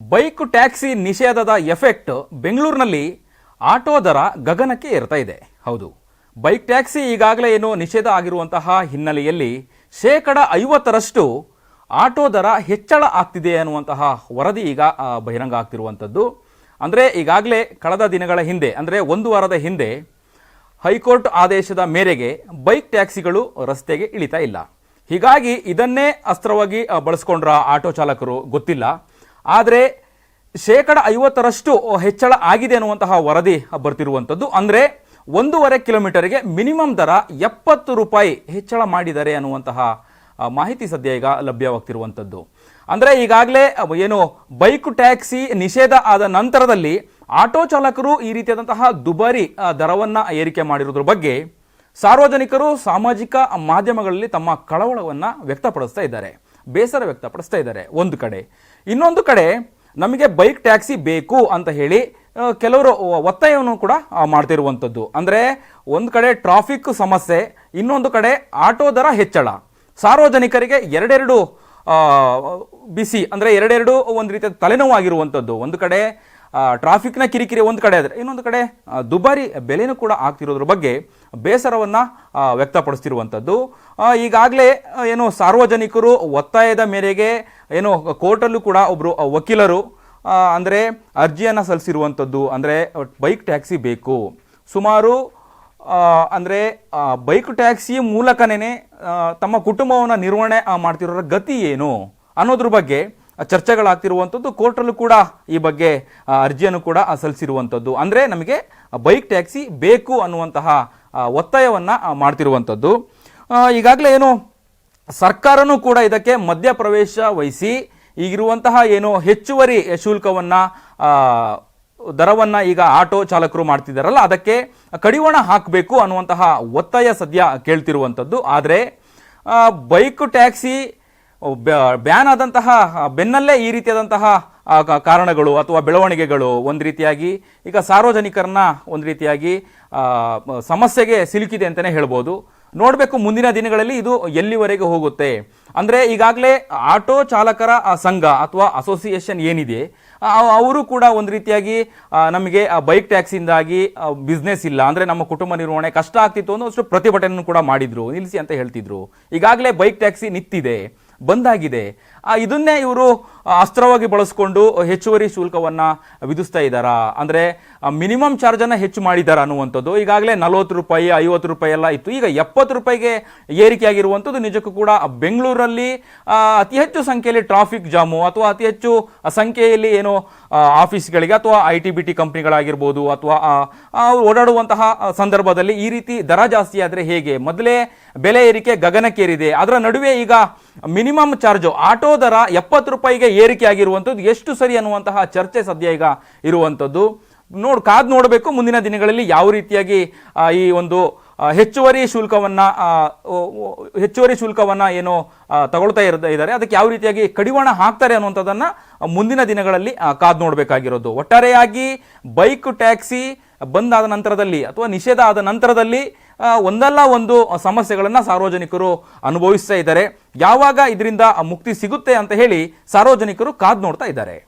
Bike taxi ನಿಷೇಧದ effect ಬೆಂಗಳೂರಿನಲ್ಲಿ auto ದರ ಗಗನಕ್ಕೆ ಏರ್ತಾ ಇದೆ. ಹೌದು, ಬೈಕ್ ಟ್ಯಾಕ್ಸಿ ಈಗಾಗಲೇ ಏನು ನಿಷೇಧ ಆಗಿರುವಂತಹ ಹಿನ್ನೆಲೆಯಲ್ಲಿ ಶೇಕಡ ಐವತ್ತರಷ್ಟು ಆಟೋ ದರ ಹೆಚ್ಚಳ ಆಗ್ತಿದೆ ಅನ್ನುವಂತಹ ವರದಿ ಈಗ ಬಹಿರಂಗ ಆಗ್ತಿರುವಂಥದ್ದು. ಅಂದರೆ ಈಗಾಗಲೇ ಕಳೆದ ದಿನಗಳ ಹಿಂದೆ, ಅಂದರೆ ಒಂದು ವಾರದ ಹಿಂದೆ ಹೈಕೋರ್ಟ್ ಆದೇಶದ ಮೇರೆಗೆ ಬೈಕ್ ಟ್ಯಾಕ್ಸಿಗಳು ರಸ್ತೆಗೆ ಇಳಿತಾ ಇಲ್ಲ. ಹೀಗಾಗಿ ಇದನ್ನೇ ಅಸ್ತ್ರವಾಗಿ ಬಳಸ್ಕೊಂಡ್ರ ಆಟೋ ಚಾಲಕರು ಗೊತ್ತಿಲ್ಲ. ಆದರೆ ಶೇಕಡ ಐವತ್ತರಷ್ಟು ಹೆಚ್ಚಳ ಆಗಿದೆ ಅನ್ನುವಂತಹ ವರದಿ ಬರ್ತಿರುವಂಥದ್ದು ಅಂದರೆ ಒಂದೂವರೆ ಕಿಲೋಮೀಟರ್ಗೆ ಮಿನಿಮಮ್ ದರ ಎಪ್ಪತ್ತು ರೂಪಾಯಿ ಹೆಚ್ಚಳ ಮಾಡಿದ್ದಾರೆ ಅನ್ನುವಂತಹ ಮಾಹಿತಿ ಸದ್ಯ ಈಗ ಲಭ್ಯವಾಗ್ತಿರುವಂಥದ್ದು ಅಂದರೆ ಈಗಾಗಲೇ ಏನು ಬೈಕ್ ಟ್ಯಾಕ್ಸಿ ನಿಷೇಧ ಆದ ನಂತರದಲ್ಲಿ ಆಟೋ ಚಾಲಕರು ಈ ರೀತಿಯಾದಂತಹ ದುಬಾರಿ ದರವನ್ನು ಏರಿಕೆ ಮಾಡಿರೋದ್ರ ಬಗ್ಗೆ ಸಾರ್ವಜನಿಕರು ಸಾಮಾಜಿಕ ಮಾಧ್ಯಮಗಳಲ್ಲಿ ತಮ್ಮ ಕಳವಳವನ್ನು ವ್ಯಕ್ತಪಡಿಸ್ತಾ ಇದ್ದಾರೆ. ಬೇಸರ ವ್ಯಕ್ತಪಡಿಸ್ತಾ ಇದ್ದಾರೆ. ಒಂದು ಕಡೆ. ಇನ್ನೊಂದು ಕಡೆ ನಮಗೆ ಬೈಕ್ ಟ್ಯಾಕ್ಸಿ ಬೇಕು ಅಂತ ಹೇಳಿ ಕೆಲವರು ಒತ್ತಾಯವನ್ನು ಕೂಡ ಮಾಡ್ತಿರುವಂಥದ್ದು. ಅಂದರೆ ಒಂದು ಕಡೆ ಟ್ರಾಫಿಕ್ ಸಮಸ್ಯೆ, ಇನ್ನೊಂದು ಕಡೆ ಆಟೋ ದರ ಹೆಚ್ಚಳ. ಸಾರ್ವಜನಿಕರಿಗೆ ಎರಡೆರಡು ಬಿಸಿ, ಅಂದರೆ ಎರಡೆರಡು ಒಂದು ರೀತಿಯ ತಲೆನೋವಾಗಿರುವಂಥದ್ದು. ಒಂದು ಕಡೆ ಟ್ರಾಫಿಕ್ನ ಕಿರಿಕಿರಿ ಒಂದು ಕಡೆ ಆದರೆ, ಇನ್ನೊಂದು ಕಡೆ ದುಬಾರಿ ಬೆಲೆನೂ ಕೂಡ ಆಗ್ತಿರೋದ್ರ ಬಗ್ಗೆ ಬೇಸರವನ್ನು ವ್ಯಕ್ತಪಡಿಸ್ತಿರುವಂಥದ್ದು ಈಗಾಗಲೇ ಏನು ಸಾರ್ವಜನಿಕರು ಒತ್ತಾಯದ ಮೇರೆಗೆ, ಏನು ಕೋರ್ಟಲ್ಲೂ ಕೂಡ ಒಬ್ಬರು ವಕೀಲರು ಅಂದರೆ ಅರ್ಜಿಯನ್ನು ಸಲ್ಲಿಸಿರುವಂಥದ್ದು ಅಂದರೆ ಬೈಕ್ ಟ್ಯಾಕ್ಸಿ ಬೇಕು. ಸುಮಾರು ಅಂದರೆ ಬೈಕ್ ಟ್ಯಾಕ್ಸಿ ಮೂಲಕನೇ ತಮ್ಮ ಕುಟುಂಬವನ್ನು ನಿರ್ವಹಣೆ ಮಾಡ್ತಿರೋರ ಮಾಡ್ತಿರೋ ಗತಿ ಏನು ಅನ್ನೋದ್ರ ಬಗ್ಗೆ ಚರ್ಚೆಗಳಾಗ್ತಿರುವಂಥದ್ದು ಕೋರ್ಟಲ್ಲೂ ಕೂಡ ಈ ಬಗ್ಗೆ ಅರ್ಜಿಯನ್ನು ಕೂಡ ಸಲ್ಲಿಸಿರುವಂಥದ್ದು. ಅಂದರೆ ನಮಗೆ ಬೈಕ್ ಟ್ಯಾಕ್ಸಿ ಬೇಕು ಅನ್ನುವಂತಹ ಒತ್ತಾಯವನ್ನು ಮಾಡ್ತಿರುವಂಥದ್ದು. ಈಗಾಗಲೇ ಏನು, ಸರ್ಕಾರನೂ ಕೂಡ ಇದಕ್ಕೆ ಮಧ್ಯಪ್ರವೇಶ ವಹಿಸಿ, ಈಗಿರುವಂತಹ ಏನು ಹೆಚ್ಚುವರಿ ಶುಲ್ಕವನ್ನು ದರವನ್ನ ಈಗ ಆಟೋ ಚಾಲಕರು ಮಾಡ್ತಿದ್ದಾರಲ್ಲ ಅದಕ್ಕೆ ಕಡಿವಾಣ ಹಾಕಬೇಕು ಅನ್ನುವಂತಹ ಒತ್ತಾಯ ಸದ್ಯ ಕೇಳ್ತಿರುವಂಥದ್ದು. ಆದರೆ ಬೈಕ್ ಟ್ಯಾಕ್ಸಿ ಬ್ಯಾನ್ ಆದಂತಹ ಬೆನ್ನಲ್ಲೇ ಈ ರೀತಿಯಾದಂತಹ ಕಾರಣಗಳು ಅಥವಾ ಬೆಳವಣಿಗೆಗಳು ಒಂದು ರೀತಿಯಾಗಿ, ಈಗ ಸಾರ್ವಜನಿಕರನ್ನ ಒಂದು ರೀತಿಯಾಗಿ ಸಮಸ್ಯೆಗೆ ಸಿಲುಕಿದೆ ಅಂತಲೇ ಹೇಳ್ಬೋದು. ನೋಡಬೇಕು ಮುಂದಿನ ದಿನಗಳಲ್ಲಿ ಇದು ಎಲ್ಲಿವರೆಗೆ ಹೋಗುತ್ತೆ. ಅಂದರೆ ಈಗಾಗಲೇ ಆಟೋ ಚಾಲಕರ ಸಂಘ ಅಥವಾ ಅಸೋಸಿಯೇಷನ್ ಏನಿದೆ ಅವರು ಕೂಡ ಒಂದು ರೀತಿಯಾಗಿ ನಮಗೆ ಬೈಕ್ ಟ್ಯಾಕ್ಸಿಯಿಂದಾಗಿ ಬಿಸ್ನೆಸ್ ಇಲ್ಲ. ಅಂದರೆ ನಮ್ಮ ಕುಟುಂಬ ನಿರ್ವಹಣೆ ಕಷ್ಟ ಆಗ್ತಿತ್ತು ಅನ್ನೋ ಅಷ್ಟು ಪ್ರತಿಭಟನೆ ಕೂಡ ಮಾಡಿದ್ರು, ನಿಲ್ಲಿಸಿ ಅಂತ ಹೇಳ್ತಿದ್ರು. ಈಗಾಗಲೇ ಬೈಕ್ ಟ್ಯಾಕ್ಸಿ ನಿಂತಿದೆ. ಬಂದಾಗಿದೆ. ಇದನ್ನೇ ಇವರು ಅಸ್ತ್ರವಾಗಿ ಬಳಸ್ಕೊಂಡು ಹೆಚ್ಚುವರಿ ಶುಲ್ಕವನ್ನು ವಿಧಿಸ್ತಾ ಇದ್ದಾರಾ? ಅಂದರೆ ಮಿನಿಮಮ್ ಚಾರ್ಜನ್ನು ಹೆಚ್ಚು ಮಾಡಿದ್ದಾರೆ ಅನ್ನುವಂಥದ್ದು. ಈಗಾಗಲೇ ನಲವತ್ತು ರೂಪಾಯಿ, ಐವತ್ತು ರೂಪಾಯಿ ಎಲ್ಲ ಇತ್ತು. ಈಗ ಎಪ್ಪತ್ತು ರೂಪಾಯಿಗೆ ಏರಿಕೆಯಾಗಿರುವಂಥದ್ದು ನಿಜಕ್ಕೂ ಕೂಡ ಬೆಂಗಳೂರಲ್ಲಿ ಅತಿ ಹೆಚ್ಚು ಸಂಖ್ಯೆಯಲ್ಲಿ ಟ್ರಾಫಿಕ್ ಜಾಮು ಅಥವಾ ಅತಿ ಹೆಚ್ಚು ಸಂಖ್ಯೆಯಲ್ಲಿ ಏನು ಆಫೀಸ್ಗಳಿಗೆ ಅಥವಾ ಐ ಟಿ ಬಿ ಟಿ ಕಂಪ್ನಿಗಳಾಗಿರ್ಬೋದು ಅಥವಾ ಓಡಾಡುವಂತಹ ಸಂದರ್ಭದಲ್ಲಿ ಈ ರೀತಿ ದರ ಜಾಸ್ತಿ ಆದರೆ ಹೇಗೆ? ಮೊದಲೇ ಬೆಲೆ ಏರಿಕೆ ಗಗನಕ್ಕೇರಿದೆ. ಅದರ ನಡುವೆ ಈಗ ಮಿನಿಮಮ್ ಚಾರ್ಜು. ಆಟೋ ದರ ಎಪ್ಪತ್ತು ರೂಪಾಯಿಗೆ ಏರಿಕೆ ಆಗಿರುವಂಥದ್ದು, ಎಷ್ಟು ಸರಿ ಅನ್ನುವಂತಹ ಚರ್ಚೆ ಸದ್ಯ ಈಗ ಇರುವಂಥದ್ದು. ನೋಡ್, ಕಾದ್ ನೋಡಬೇಕು, ಮುಂದಿನ ದಿನಗಳಲ್ಲಿ ಯಾವ ರೀತಿಯಾಗಿ ಈ ಒಂದು ಹೆಚ್ಚುವರಿ ಶುಲ್ಕವನ್ನ ಹೆಚ್ಚುವರಿ ಶುಲ್ಕವನ್ನ ಏನು ತಗೊಳ್ತಾ ಇರ- ಇದ್ದಾರೆ. ಅದಕ್ಕೆ ಯಾವ ರೀತಿಯಾಗಿ ಕಡಿವಾಣ ಹಾಕ್ತಾರೆ ಅನ್ನುವಂಥದ್ದನ್ನು ಮುಂದಿನ ದಿನಗಳಲ್ಲಿ ಕಾದು ನೋಡಬೇಕಾಗಿರೋದು. ಒಟ್ಟಾರೆಯಾಗಿ ಬೈಕ್, ಟ್ಯಾಕ್ಸಿ ಬಂದಾದ ನಂತರದಲ್ಲಿ ಅಥವಾ ನಿಷೇಧ ಆದ ನಂತರದಲ್ಲಿ ಒಂದಲ್ಲ ಒಂದು ಸಮಸ್ಯೆಗಳನ್ನು ಸಾರ್ವಜನಿಕರು ಅನುಭವಿಸ್ತಾ ಇದ್ದಾರೆ. ಯಾವಾಗ ಇದರಿಂದ ಮುಕ್ತಿ ಸಿಗುತ್ತೆ ಅಂತ ಹೇಳಿ ಸಾರ್ವಜನಿಕರು ಕಾದ್ ನೋಡ್ತಾ ಇದ್ದಾರೆ.